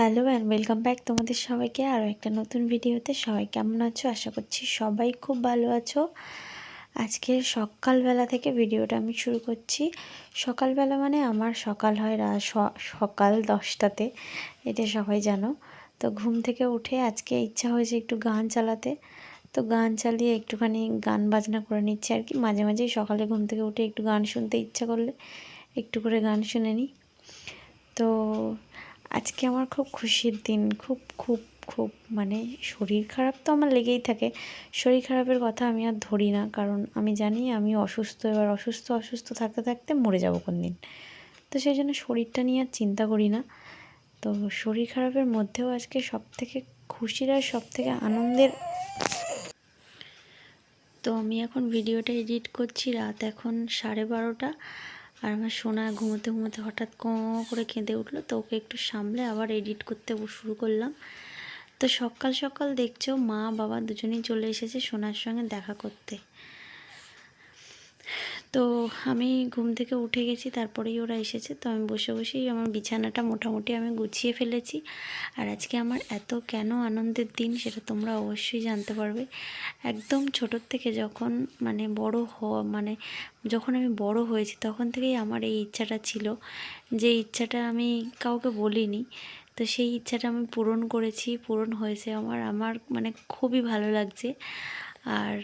Hello and welcome back তোমাদের সবাইকে আরও একটা নতুন ভিডিওতে। সবাই কেমন আছো? আশা করছি সবাই খুব ভালো আছো। আজকে সকালবেলা থেকে ভিডিওটা আমি শুরু করছি। সকালবেলা মানে আমার সকাল হয় সকাল দশটাতে, এটা সবাই জানো। তো ঘুম থেকে উঠে আজকে ইচ্ছা হয়েছে একটু গান চালাতে। তো গান চালিয়ে একটুখানি গান বাজনা করে নিচ্ছি আর কি। মাঝে মাঝেই সকালে ঘুম থেকে উঠে একটু গান শুনতে ইচ্ছা করলে একটু করে গান শুনে নিই। তো আজকে আমার খুব খুশির দিন, খুব খুব খুব মানে শরীর খারাপ তো আমার লেগেই থাকে। শরীর খারাপের কথা আমি আর ধরি না, কারণ আমি জানি আমি অসুস্থ, এবার অসুস্থ অসুস্থ থাকতে থাকতে মরে যাব কোন দিন তো সেই জন্য শরীরটা নিয়ে আর চিন্তা করি না। তো শরীর খারাপের মধ্যেও আজকে সব থেকে খুশির আর সব থেকে আনন্দের তো আমি এখন ভিডিওটা এডিট করছি, রাত এখন সাড়ে বারোটা। আর আমার সোনা ঘুমোতে ঘুমোতে হঠাৎ ক করে কেঁদে উঠল, তো ওকে একটু সামলে আবার এডিট করতে শুরু করলাম। তো সকাল সকাল দেখছ মা বাবা দুজনেই চলে এসেছে সোনার সঙ্গে দেখা করতে। তো আমি ঘুম থেকে উঠে গেছি, তারপরেই ওরা এসেছে। তো আমি বসে বসেই আমার বিছানাটা মোটামুটি আমি গুছিয়ে ফেলেছি। আর আজকে আমার এত কেন আনন্দের দিন সেটা তোমরা অবশ্যই জানতে পারবে। একদম ছোটোর থেকে যখন মানে বড় হ মানে যখন আমি বড় হয়েছি তখন থেকেই আমার এই ইচ্ছাটা ছিল। যে ইচ্ছাটা আমি কাউকে বলিনি, তো সেই ইচ্ছাটা আমি পূরণ করেছি, পূরণ হয়েছে আমার। আমার মানে খুবই ভালো লাগছে। আর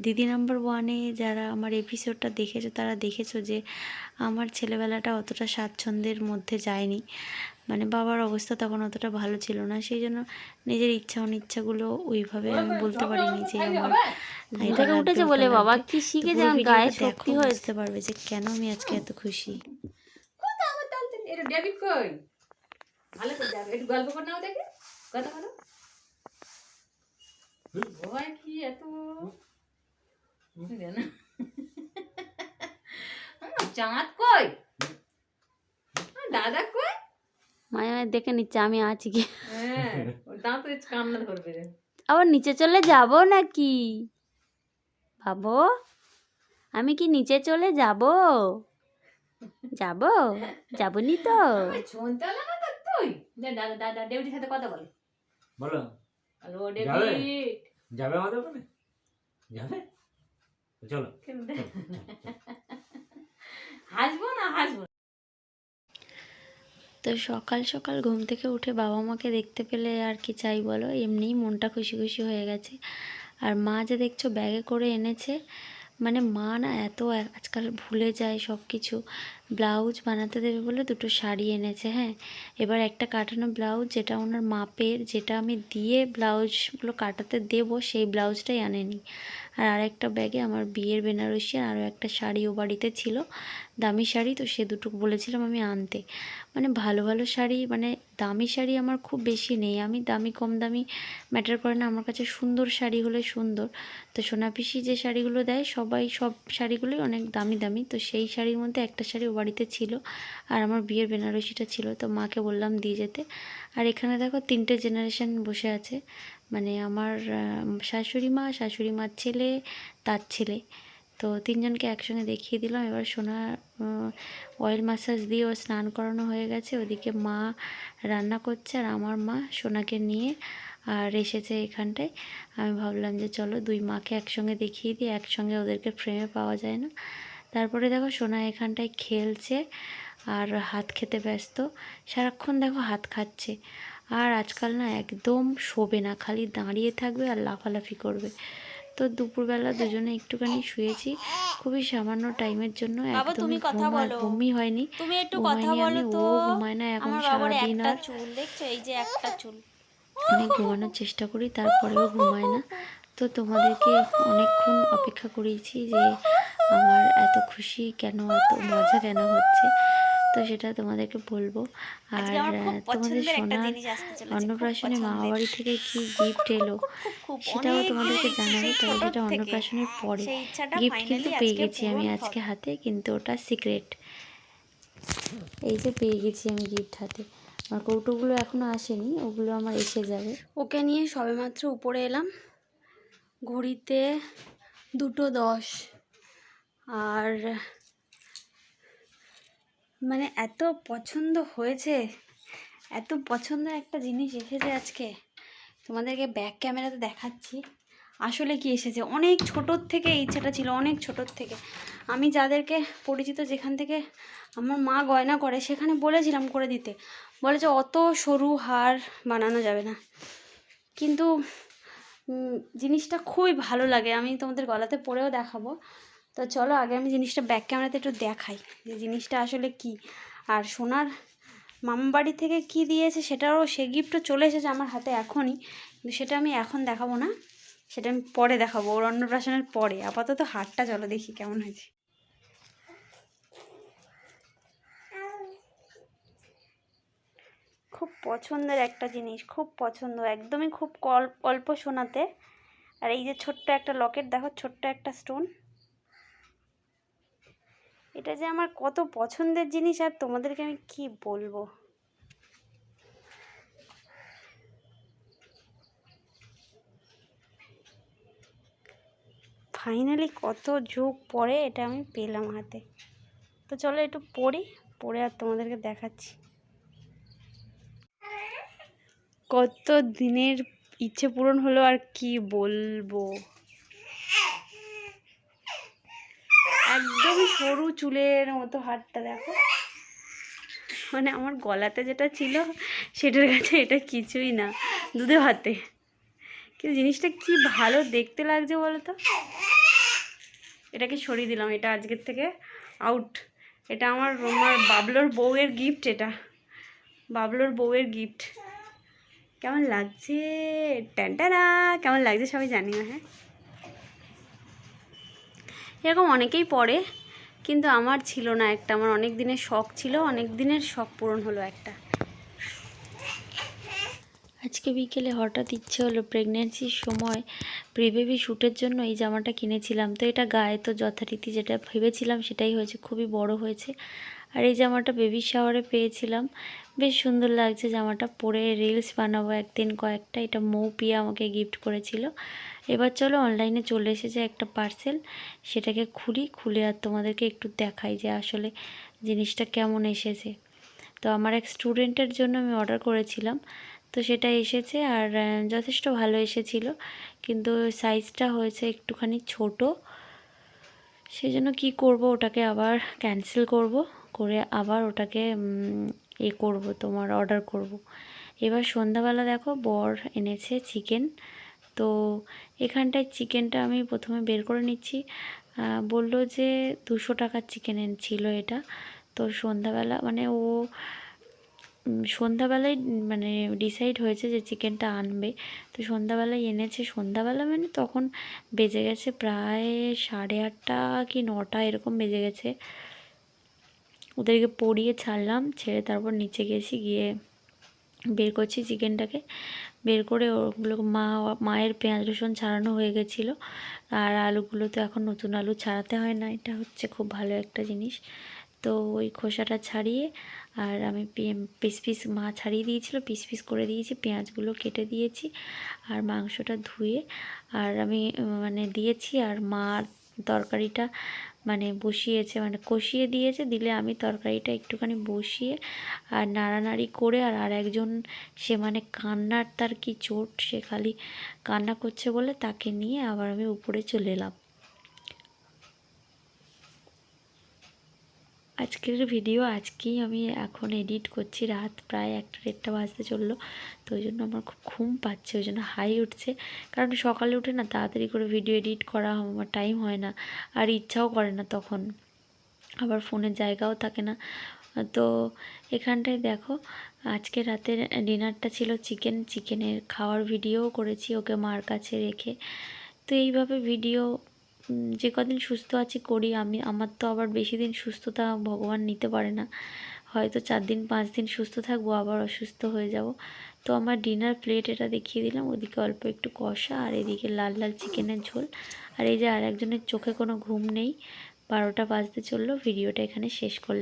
দিদি নাম্বার ওয়ানে যারা আমার এপিসোডটা দেখেছ তারা দেখেছ যে আমার ছেলেবেলাটা অতটা স্বাচ্ছন্দ্যের মধ্যে যায়নি। মানে বাবার অবস্থা তখন অতটা ভালো ছিল না সেই জন্য নিজের ইচ্ছা অনিচ্ছাগুলো ওইভাবে আমি বলতে পারিনি যে আমার এটা উঠেছে বলে বাবা। কি শিখে যান গায়ে শক্তি হয়েছে। বুঝতে পারবে যে কেন আমি আজকে এত খুশি। কোথাও আমার তালতে এটা ডেবিট কই? ভালো করে যাবে একটু গল্প কর নাও দেখে। কথা বলো। ভয় কি এত জানো আমার চাঁদ কই দাদা কই মায়ের মায়ের দেখে নিচ্ছে আমি আছি কি? হ্যাঁ কান্না ধরবে আবার নিচে চলে যাব নাকি? ভাবো আমি কি নিচে চলে যাব? যাব? যাবনি তো। শুনতে না তো তুই? দাদা দাদা সাথে কথা বল। বলো। হ্যালো ডেভিড যাবে? আমাদের ওখানে? যাবে? তো চলো। হাসবো না হাসবো? তো সকাল সকাল ঘুম থেকে উঠে বাবা মাকে দেখতে পেলে আর কি চাই বলো? এমনিই মনটা খুশি খুশি হয়ে গেছে। আর মা যে দেখছ ব্যাগে করে এনেছে মানে মা না এত এক- আজকাল ভুলে যায় সব কিছু ব্লাউজ বানাতে দেবে বলে দুটো শাড়ি এনেছে হ্যাঁ। এবার একটা কাটানো ব্লাউজ যেটা ওনার মাপের, যেটা আমি দিয়ে ব্লাউজগুলো কাটাতে দেব, সেই ব্লাউজটাই আনেনি। আর আরেকটা ব্যাগে আমার বিয়ের বেনারসি আর আরও একটা শাড়ি ও বাড়িতে ছিল, দামি শাড়ি, তো সে দুটো বলেছিলাম আমি আনতে। মানে ভালো ভালো শাড়ি মানে দামি শাড়ি আমার খুব বেশি নেই। আমি দামি, কম দামি ম্যাটার করে না। আমার কাছে সুন্দর শাড়ি হলে সুন্দর। তো সোনাপিসি যে শাড়িগুলো দেয়, সবাই সব শাড়িগুলোই অনেক দামি দামি। তো সেই শাড়ির মধ্যে একটা শাড়ি ও বাড়িতে ছিল আর আমার বিয়ের বেনারসিটা ছিল। তো মাকে বললাম দিয়ে যেতে। আর এখানে দেখো তিনটে জেনারেশন বসে আছে। মানে আমার শাশুড়ি মা, শাশুড়ি মার ছেলে, তার ছেলে। তো তিনজনকে একসঙ্গে দেখিয়ে দিলাম। এবার সোনা অয়েল মাসাজ দিয়ে ও স্নান করানো হয়ে গেছে। ওদিকে মা রান্না করছে আর আমার মা সোনাকে নিয়ে আর এসেছে এখানটায়। আমি ভাবলাম যে চলো দুই মাকে একসঙ্গে দেখিয়ে দিই, একসঙ্গে ওদেরকে ফ্রেমে পাওয়া যায় না। তারপরে দেখো সোনা এখানটায় খেলছে আর হাত খেতে ব্যস্ত। সারাক্ষণ দেখো হাত খাচ্ছে। আর আজকাল না একদম শোবে না, খালি দাঁড়িয়ে থাকবে আর লাফালাফি করবে। তো দুপুরবেলা দুজনে একটুখানি শুয়েছি। খুবই সামান্য টাইমের জন্য বলো। ঘুমই হয়নি। তুমি একটু কথা বলো তো। ঘুমায় না এখন সারাদিন আর চুল দেখছ? এই যে একটা চুল। অনেক ঘুমানোর চেষ্টা করি তারপরেও ঘুমায় না। তো তোমাদেরকে অনেকক্ষণ অপেক্ষা করিয়েছি যে আমার এত খুশি কেন এত মজা কেন হচ্ছে। তো সেটা তোমাদেরকে বলব। আর তোমাদের সোনার অন্নপ্রাশনে মা পছন্দের। বাড়ি থেকে কি গিফট এলো সেটাও তোমাদেরকে জানাব তবে সেটা অন্নপ্রাশনের পরে গিফট কিন্তু পেয়ে গেছি আমি আজকে হাতে কিন্তু ওটা সিক্রেট এই যে পেয়ে গেছি আমি গিফট হাতে। আমার কৌটোগুলো এখনও আসেনি ওগুলো আমার এসে যাবে। ওকে নিয়ে সবেমাত্র উপরে এলাম। ঘড়িতে দুটো দশ। আর মানে এত পছন্দ হয়েছে, এত পছন্দের একটা জিনিস এসেছে আজকে। তোমাদেরকে ব্যাক ক্যামেরাতে দেখাচ্ছি। আসলে কি এসেছে? অনেক ছোটোর থেকে ইচ্ছাটা ছিল, অনেক ছোটোর থেকে। আমি যাদেরকে পরিচিত যেখান থেকে আমার মা গয়না করে, সেখানে বলেছিলাম করে দিতে। বলেছে, অত সরু হার বানানো যাবে না। কিন্তু জিনিসটা খুবই ভালো লাগে। আমি তোমাদের গলাতে পরেও দেখাবো। তো চলো আগে আমি জিনিসটা ব্যাক ক্যামেরাতে একটু দেখাই যে জিনিসটা আসলে কি। আর সোনার মামা বাড়ি থেকে কি দিয়েছে সেটারও সে গিফটও চলে এসেছে আমার হাতে এখনই। কিন্তু সেটা আমি এখন দেখাবো না, সেটা আমি পরে দেখাবো, ওর অন্নপ্রাশনের পরে। আপাতত হারটা চলো দেখি কেমন হয়েছে। খুব পছন্দের একটা জিনিস, খুব পছন্দ, একদমই খুব অল্প সোনাতে। আর এই যে ছোট্ট একটা লকেট দেখো ছোট্ট একটা স্টোন এটা যে আমার কত পছন্দের জিনিস আর তোমাদেরকে আমি কি বলব? ফাইনালি কত যুগ পরে এটা আমি পেলাম হাতে। তো চলো একটু পড়ি, পড়ে আর তোমাদেরকে দেখাচ্ছি। কত দিনের ইচ্ছে পূরণ হলো আর কি বলব একদম সরু চুলের মতো হাতটা দেখো। মানে আমার গলাতে যেটা ছিল, সেটার কাছে এটা কিছুই না, দুধে ভাতে। কিন্তু জিনিসটা কি ভালো দেখতে লাগছে বলো তো? এটাকে সরিয়ে দিলাম, এটা আজকের থেকে আউট এটা আমার আমার বাবলোর বউয়ের গিফট এটা। বাবলোর বউয়ের গিফট কেমন লাগছে? ট্যান্টারা কেমন লাগছে সবাই জানি না হ্যাঁ? এরকম অনেকেই পড়ে কিন্তু আমার ছিল না একটা। আমার অনেক দিনের শখ ছিল, অনেক দিনের শখ পূরণ হলো একটা। আজকে বিকেলে হঠাৎ ইচ্ছে হলো প্রেগনেন্সির সময় প্রিবেবি শ্যুটের জন্য এই জামাটা কিনেছিলাম। তো এটা গায়ে তো যথারীতি যেটা ভেবেছিলাম সেটাই হয়েছে, খুবই বড় হয়েছে। আর এই জামাটা বেবি শাওয়ারে পেয়েছিলাম। বেশ সুন্দর লাগছে জামাটা। পরে রিলস বানাবো একদিন কয়েকটা। এটা মৌ পিয়া আমাকে গিফট করেছিল। এবার চলো অনলাইনে চলে এসেছে একটা পার্সেল সেটাকে খুলি। খুলে আর তোমাদেরকে একটু দেখাই যে আসলে জিনিসটা কেমন এসেছে। তো আমার এক স্টুডেন্টের জন্য আমি অর্ডার করেছিলাম। তো সেটা এসেছে আর যথেষ্ট ভালো এসেছিল। কিন্তু সাইজটা হয়েছে একটুখানি ছোট। সেই জন্য কী করব? ওটাকে আবার ক্যান্সেল করব। করে আবার ওটাকে এ করব, তোমার অর্ডার করব। এবার সন্ধ্যাবেলা দেখো বর এনেছে চিকেন তো এখানটায় চিকেনটা আমি প্রথমে বের করে নিচ্ছি। বলল যে দুশো টাকার চিকেন ছিল এটা। তো সন্ধ্যাবেলা মানে ও সন্ধ্যাবেলায় মানে ডিসাইড হয়েছে যে চিকেনটা আনবে। তো সন্ধ্যাবেলায় এনেছে। সন্ধ্যাবেলা মানে তখন বেজে গেছে প্রায় সাড়ে আটটা কি নটা, এরকম বেজে গেছে। ওদেরকে পরিয়ে ছাড়লাম, ছেড়ে তারপর নিচে গেছি, গিয়ে বের করছি চিকেনটাকে। বের করে ওগুলো মা, মায়ের পেঁয়াজ রসুন ছাড়ানো হয়ে গেছিল। আর আলুগুলো তো এখন নতুন আলু ছাড়াতে হয় না, এটা হচ্ছে খুব ভালো একটা জিনিস। তো ওই খোসাটা ছাড়িয়ে আর আমি পিস পিস মা ছাড়িয়ে দিয়েছিল, পিস পিস করে দিয়েছি, পেঁয়াজগুলো কেটে দিয়েছি আর মাংসটা ধুয়ে। আর আমি মানে দিয়েছি আর মা তরকারিটা মানে বসিয়েছে মানে কষিয়ে দিয়েছে, দিলে আমি তরকারিটা একটুখানি বসিয়ে আর নাড়ানাড়ি করে আর আর একজন সে মানে কান্নার তার কি চোট, সে খালি কান্না করছে বলে তাকে নিয়ে আবার আমি উপরে চলে এলাম। আজকের ভিডিও আজকেই আমি এখন এডিট করছি। রাত প্রায় একটা দেড়টা বাজতে চলল। তো ওই জন্য আমার খুব ঘুম পাচ্ছে, ওই জন্য হাই উঠছে। কারণ সকালে উঠে না তাড়াতাড়ি করে ভিডিও এডিট করা আমার টাইম হয় না। আর ইচ্ছাও করে না তখন। আবার ফোনের জায়গাও থাকে না। তো এখানটায় দেখো, আজকে রাতের ডিনারটা ছিল চিকেন চিকেনের খাওয়ার ভিডিও করেছি, ওকে মার কাছে রেখে। তো এইভাবে ভিডিও যে কদিন সুস্থ আছি করি আমি, আমার তো আবার বেশি দিন সুস্থতা ভগবান নিতে পারে না। হয়তো চার দিন, পাঁচ দিন সুস্থ থাকব, আবার অসুস্থ হয়ে যাব। তো আমার ডিনার প্লেট এটা দেখিয়ে দিলাম, ওদিকে অল্প একটু কষা আর এদিকে লাল লাল চিকেনের ঝোল। আর এই যে আর একজনের চোখে কোনো ঘুম নেই, বারোটা বাজতে চলল, ভিডিওটা এখানে শেষ করলাম।